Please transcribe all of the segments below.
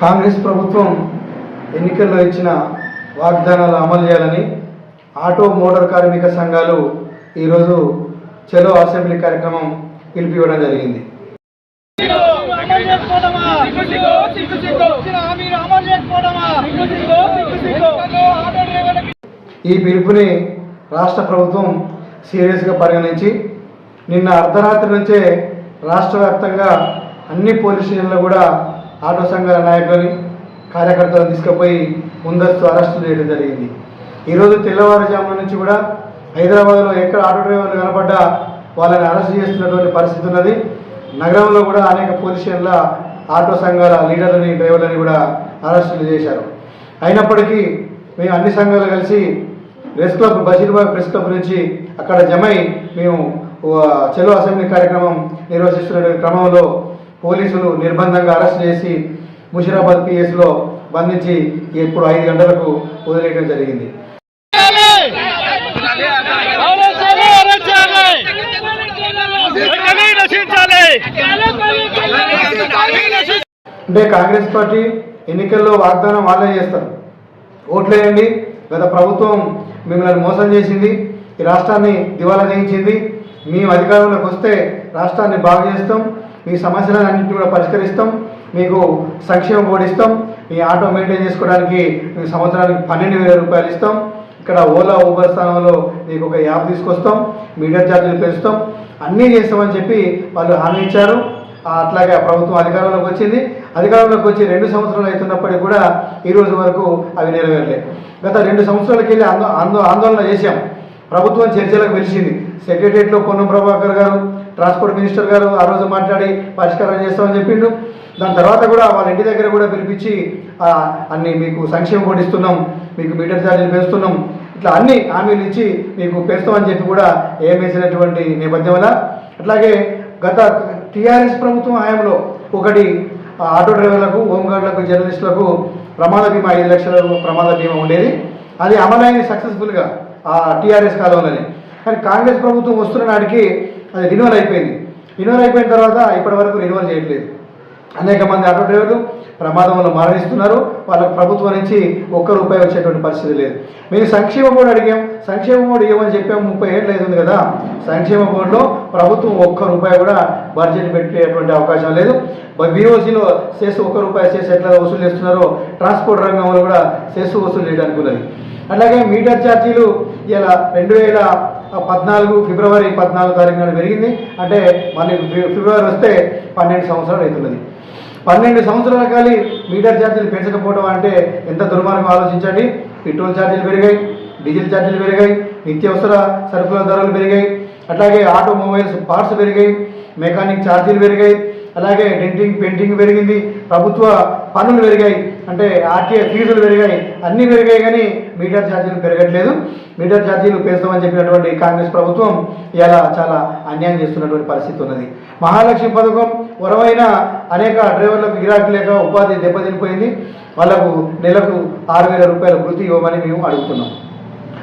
కాంగ్రెస్ ప్రభుత్వం ఎన్నికల్లో ఇచ్చిన వాగ్దానాలు అమలు చేయాలని ఆటో మోటార్ కార్మిక సంఘాలు ఈరోజు చెలో అసెంబ్లీ కార్యక్రమం పిలిపివ్వడం జరిగింది. ఈ పిలుపుని రాష్ట్ర ప్రభుత్వం సీరియస్గా పరిగణించి నిన్న అర్ధరాత్రి నుంచే రాష్ట్ర వ్యాప్తంగా అన్ని పోలీస్ స్టేషన్లో కూడా ఆటో సంఘాల నాయకులని కార్యకర్తలను తీసుకుపోయి ముందస్తు అరెస్టు చేయడం జరిగింది. ఈరోజు తెల్లవారుజామున నుంచి కూడా హైదరాబాద్లో ఎక్కడ ఆటో డ్రైవర్లు కనపడ్డా వాళ్ళని అరెస్ట్ చేస్తున్నటువంటి పరిస్థితి ఉన్నది. నగరంలో కూడా అనేక పోలీస్ ఆటో సంఘాల లీడర్లని డ్రైవర్లని కూడా అరెస్టులు చేశారు. అయినప్పటికీ మేము అన్ని సంఘాలు కలిసి press club Basheerbagh press club నుంచి అక్కడ జమై మేము చెలో అసెంబ్లీ కార్యక్రమం నిర్వహిస్తున్న క్రమంలో పోలీసులు నిర్బంధంగా అరెస్ట్ చేసి ముషిరాబాద్ పిఎస్లో బంధించి ఇప్పుడు ఐదు గంటలకు వదిలేయడం జరిగింది. అంటే కాంగ్రెస్ పార్టీ ఎన్నికల్లో వాగ్దానం వాళ్ళే చేస్తారు. ఓట్లేయండి. గత ప్రభుత్వం మిమ్మల్ని మోసం చేసింది. ఈ రాష్ట్రాన్ని దివాలా తీయించింది మేము అధికారంలోకి వస్తే రాష్ట్రాన్ని బాగు చేస్తాం. మీ సమస్యలన్నింటినీ కూడా పరిష్కరిస్తాం. మీకు సంక్షేమ బోర్డు ఇస్తాం. మీ ఆటో మెయింటైన్ చేసుకోవడానికి మీకు సంవత్సరానికి పన్నెండు వేల రూపాయలు ఇస్తాం. ఇక్కడ ఓలా ఊబర్ స్థానంలో మీకు ఒక యాప్ తీసుకొస్తాం. మీడియా ఛార్జీలు పెంచుతాం. అన్నీ చేస్తామని చెప్పి వాళ్ళు హామీ ఇచ్చారు. అట్లాగే ప్రభుత్వం అధికారంలోకి వచ్చింది. అధికారంలోకి వచ్చి రెండు సంవత్సరాలు అవుతున్నప్పటికీ కూడా ఈ రోజు వరకు అవి నెరవేరలేదు. గత రెండు సంవత్సరాలకి వెళ్ళి ఆందో ఆందోళన చేశాం. ప్రభుత్వం చర్చలకు పిలిచింది. సెక్రటరియట్లో పొన్నం ప్రభాకర్ గారు ట్రాన్స్పోర్ట్ మినిస్టర్ గారు ఆ రోజు మాట్లాడి పరిష్కారం చేస్తామని చెప్పిండు. దాని తర్వాత కూడా వాళ్ళ ఇంటి దగ్గర కూడా పిలిపించి అన్ని మీకు సంక్షేమ బోర్డు ఇస్తున్నాం మీకు మీటర్ ఛార్జీలు పెంచుతున్నాం ఇట్లా అన్ని హామీలు ఇచ్చి మీకు పెంచుతామని చెప్పి కూడా ఏమేసినటువంటి నేపథ్యంలో అట్లాగే గత టీఆర్ఎస్ ప్రభుత్వం హయాంలో ఒకటి ఆటో డ్రైవర్లకు హోంగార్డులకు జర్నలిస్టులకు ప్రమాద బీమా ఐదు లక్షల ప్రమాద బీమా ఉండేది. అది అమలైంది సక్సెస్ఫుల్గా ఆ టీఆర్ఎస్ కాలంలోనే. కానీ కాంగ్రెస్ ప్రభుత్వం వస్తున్న నాటికి అది రిన్యూవల్ అయిపోయింది. రిన్యూవల్ అయిపోయిన తర్వాత ఇప్పటి వరకు రిన్యూవల్ చేయట్లేదు. అనేక మంది ఆటో డ్రైవర్లు ప్రమాదంలో మరణిస్తున్నారు. వాళ్ళకు ప్రభుత్వం నుంచి ఒక్క రూపాయి వచ్చేటువంటి పరిస్థితి లేదు. మేము సంక్షేమ బోర్డు అడిగాం. సంక్షేమ బోర్డు ఇవ్వమని చెప్పాము. ముప్పై ఏళ్ళు అవుతుంది కదా. సంక్షేమ బోర్డులో ప్రభుత్వం ఒక్క రూపాయి కూడా బడ్జెట్ పెట్టేటువంటి అవకాశం లేదు. బీఓసీలో సెస్ ఒక్క రూపాయి సెస్ ఎట్లా వసూలు చేస్తున్నారో ట్రాన్స్పోర్ట్ రంగంలో కూడా సెస్ వసూలు చేయడానికి ఉన్నది అలాగే మీటర్ ఛార్జీలు ఇలా రెండు వేల పద్నాలుగు ఫిబ్రవరి పద్నాలుగు తారీఖు నాడు పెరిగింది. అంటే మళ్ళీ ఫిబ్రవరి వస్తే పన్నెండు సంవత్సరాలు అవుతున్నది. పన్నెండు సంవత్సరాల కాలి మీటర్ ఛార్జీలు పెంచకపోవడం అంటే ఎంత దుర్మార్గం ఆలోచించండి. పెట్రోల్ ఛార్జీలు పెరిగాయి డీజిల్ ఛార్జీలు పెరిగాయి నిత్యావసర సరుకుల ధరలు పెరిగాయి. అట్లాగే ఆటోమొబైల్స్ పార్ట్స్ పెరిగాయి మెకానిక్ ఛార్జీలు పెరిగాయి. అలాగే డెంటింగ్ పెయింటింగ్ పెరిగింది ప్రభుత్వ పనులు పెరిగాయి అంటే ఆర్టీఐ ఫీజులు పెరిగాయి అన్నీ పెరిగాయి కానీ మీటర్ ఛార్జీలు పెరగట్లేదు. మీటర్ ఛార్జీలు పెంచుతామని చెప్పినటువంటి కాంగ్రెస్ ప్రభుత్వం ఇలా చాలా అన్యాయం చేస్తున్నటువంటి పరిస్థితి ఉన్నది. మహాలక్ష్మి పథకం వరవైన అనేక డ్రైవర్లకు గిరాకీ లేక ఉపాధి దెబ్బతినిపోయింది. వాళ్ళకు నెలకు ఆరు వేల రూపాయల వృత్తి ఇవ్వమని మేము అడుగుతున్నాం.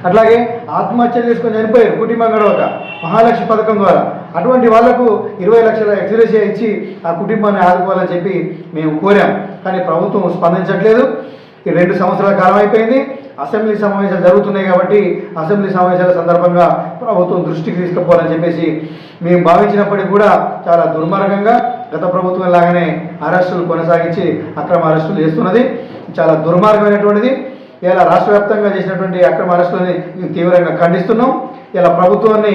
అట్లాగే ఆత్మహత్యలు చేసుకొని చనిపోయారు కుటుంబం గడవక మహాలక్ష్మి పథకం ద్వారా. అటువంటి వాళ్ళకు ఇరవై లక్షల ఎక్స్గ్రేషియా ఇచ్చి ఆ కుటుంబాన్ని ఆదుకోవాలని చెప్పి మేము కోరాం. కానీ ప్రభుత్వం స్పందించట్లేదు. ఈ రెండు సంవత్సరాల కాలం అయిపోయింది. అసెంబ్లీ సమావేశాలు జరుగుతున్నాయి కాబట్టి అసెంబ్లీ సమావేశాల సందర్భంగా ప్రభుత్వం దృష్టికి తీసుకుపోవాలని చెప్పేసి మేము భావించినప్పటికీ కూడా చాలా దుర్మార్గంగా గత ప్రభుత్వం లాగానే అరెస్టులు కొనసాగించి అక్రమ అరెస్టులు చేస్తున్నది. చాలా దుర్మార్గమైనటువంటిది. ఇలా రాష్ట్ర వ్యాప్తంగా చేసినటువంటి అక్రమ అరెస్టులని మేము తీవ్రంగా ఖండిస్తున్నాం. ఇలా ప్రభుత్వాన్ని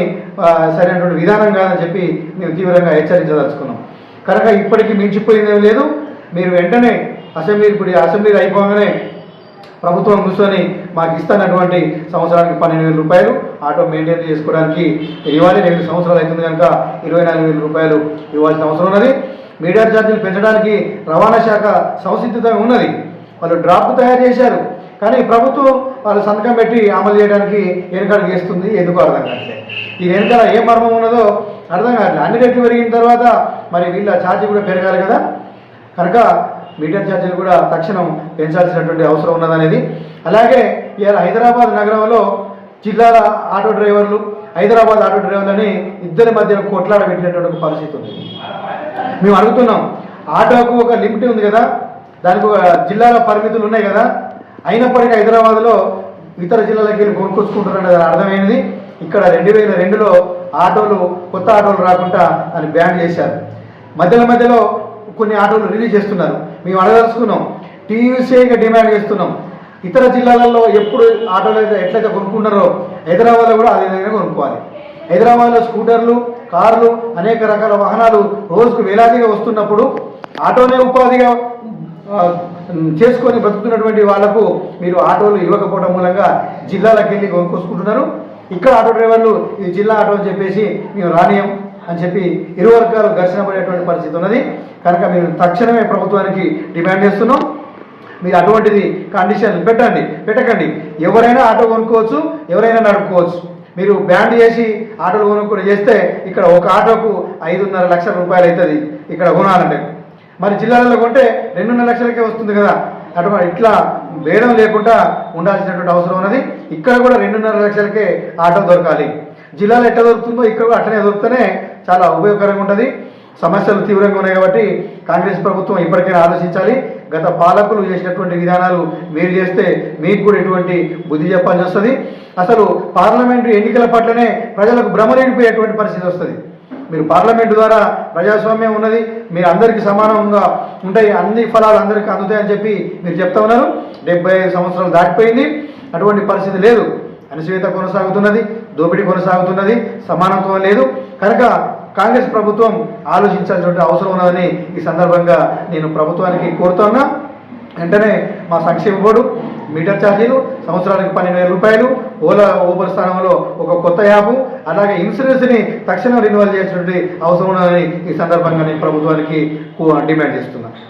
సరైనటువంటి విధానం కాదని చెప్పి మేము తీవ్రంగా హెచ్చరించదలుచుకున్నాం. కనుక ఇప్పటికీ మించిపోయింది ఏమీ లేదు. మీరు వెంటనే అసెంబ్లీ ఇప్పుడు ఈ అసెంబ్లీ అయిపోగానే ప్రభుత్వం కూర్చొని మాకు ఇస్తున్నటువంటి సంవత్సరానికి పన్నెండు వేల రూపాయలు ఆటో మెయింటైన్ చేసుకోవడానికి ఇవ్వాలి. రెండు సంవత్సరాలు అవుతుంది కనుక ఇరవై నాలుగు వేల రూపాయలు ఇవ్వాల్సిన అవసరం ఉన్నది. మీడియా ఛార్జీలు పెంచడానికి రవాణా శాఖ సంసిద్ధత ఉన్నది. వాళ్ళు డ్రాప్ తయారు చేశారు. కానీ ప్రభుత్వం వాళ్ళు సంతకం పెట్టి అమలు చేయడానికి ఎన్నికలు వేస్తుంది ఎందుకు అర్థం కావట్లేదు ఈ ఎన్నికల ఏ మర్మం ఉన్నదో అర్థం కావట్లేదు అన్ని రెట్లు పెరిగిన తర్వాత మరి వీళ్ళ ఛార్జీ కూడా పెరగాలి కదా. కనుక మీటర్ ఛార్జీలు కూడా తక్షణం పెంచాల్సినటువంటి అవసరం ఉన్నదనేది. అలాగే ఇవాళ హైదరాబాద్ నగరంలో జిల్లాల ఆటో డ్రైవర్లు హైదరాబాద్ ఆటో డ్రైవర్లని ఇద్దరి మధ్య కొట్లాడ పెట్టినటువంటి పరిస్థితి ఉంది. మేము అడుగుతున్నాం ఆటోకు ఒక లిమిట్ ఉంది కదా దానికి ఒక జిల్లాల పరిమితులు ఉన్నాయి కదా అయినప్పటికీ హైదరాబాద్లో ఇతర జిల్లాలకు వెళ్ళి కొనుక్కొచ్చుకుంటున్నారు దాని అర్థమైనది ఇక్కడ రెండు వేల రెండులో ఆటోలు కొత్త ఆటోలు రాకుండా దాన్ని బ్యాన్ చేశారు. మధ్యలో మధ్యలో కొన్ని ఆటోలు రిలీజ్ చేస్తున్నారు. మేము అడగదలుచుకున్నాం. టీయూసీగా డిమాండ్ చేస్తున్నాం. ఇతర జిల్లాలలో ఎప్పుడు ఆటోలు అయితే ఎట్లయితే కొనుక్కుంటారో హైదరాబాద్లో కూడా అదే విధంగా కొనుక్కోవాలి. హైదరాబాద్లో స్కూటర్లు కార్లు అనేక రకాల వాహనాలు రోజుకు వేలాదిగా వస్తున్నప్పుడు ఆటోనే ఉపాధిగా చేసుకొని బ్రతుకుతున్నటువంటి వాళ్ళకు మీరు ఆటోలు ఇవ్వకపోవడం మూలంగా జిల్లాలకు వెళ్ళి కొనుక్కోసుకుంటున్నారు ఇక్కడ ఆటో డ్రైవర్లు ఇది జిల్లా ఆటో అని చెప్పేసి మేము రానియం అని చెప్పి ఇరు వర్గాలు ఘర్షణ పడేటువంటి పరిస్థితి ఉన్నది. కనుక మేము తక్షణమే ప్రభుత్వానికి డిమాండ్ చేస్తున్నాం. మీరు అటువంటిది కండిషన్ పెట్టండి. పెట్టకండి. ఎవరైనా ఆటో కొనుక్కోవచ్చు ఎవరైనా నడుపుకోవచ్చు. మీరు బ్యాండ్ చేసి ఆటోలు కొనుక్కొని చేస్తే ఇక్కడ ఒక ఆటోకు ఐదున్నర లక్షల రూపాయలు అవుతుంది ఇక్కడ కొనాలంటే. మరి జిల్లాలలో కొంటే రెండున్నర లక్షలకే వస్తుంది కదా. అటు ఇట్లా భేదం లేకుండా ఉండాల్సినటువంటి అవసరం ఉన్నది. ఇక్కడ కూడా రెండున్నర లక్షలకే ఆటో దొరకాలి. జిల్లాలో ఎట్లా దొరుకుతుందో ఇక్కడ కూడా అట్లనే దొరికితేనే చాలా ఉపయోగకరంగా ఉంటుంది. సమస్యలు తీవ్రంగా ఉన్నాయి కాబట్టి కాంగ్రెస్ ప్రభుత్వం ఇప్పటికైనా ఆలోచించాలి. గత పాలకులు చేసినటువంటి విధానాలు మీరు చేస్తే మీకు కూడా ఎటువంటి బుద్ధి చెప్పాల్సి వస్తుంది. అసలు పార్లమెంటు ఎన్నికల పట్లనే ప్రజలకు భ్రమలేడిపోయేటువంటి పరిస్థితి వస్తుంది. మీరు పార్లమెంటు ద్వారా ప్రజాస్వామ్యం ఉన్నది మీరు అందరికీ సమానంగా ఉంటాయి అన్ని ఫలాలు అందరికీ అందుతాయని చెప్పి మీరు చెప్తా ఉన్నారు. డెబ్బై సంవత్సరాలు దాటిపోయింది అటువంటి పరిస్థితి లేదు. అణచివేత కొనసాగుతున్నది దోపిడీ కొనసాగుతున్నది సమానత్వం లేదు. కనుక కాంగ్రెస్ ప్రభుత్వం ఆలోచించాల్సిన అవసరం ఉన్నదని ఈ సందర్భంగా నేను ప్రభుత్వానికి కోరుతున్నా వెంటనే మా సంక్షేమ బోర్డు మీటర్ ఛార్జీలు సంవత్సరానికి పన్నెండు వేల రూపాయలు ఓలా ఊబర్ స్థానంలో ఒక కొత్త యాప్ అలాగే ఇన్సూరెన్స్ని తక్షణం రెన్యువల్ చేసినటువంటి అవసరం ఉన్నదని ఈ సందర్భంగా నేను ప్రభుత్వానికి డిమాండ్ చేస్తున్నాను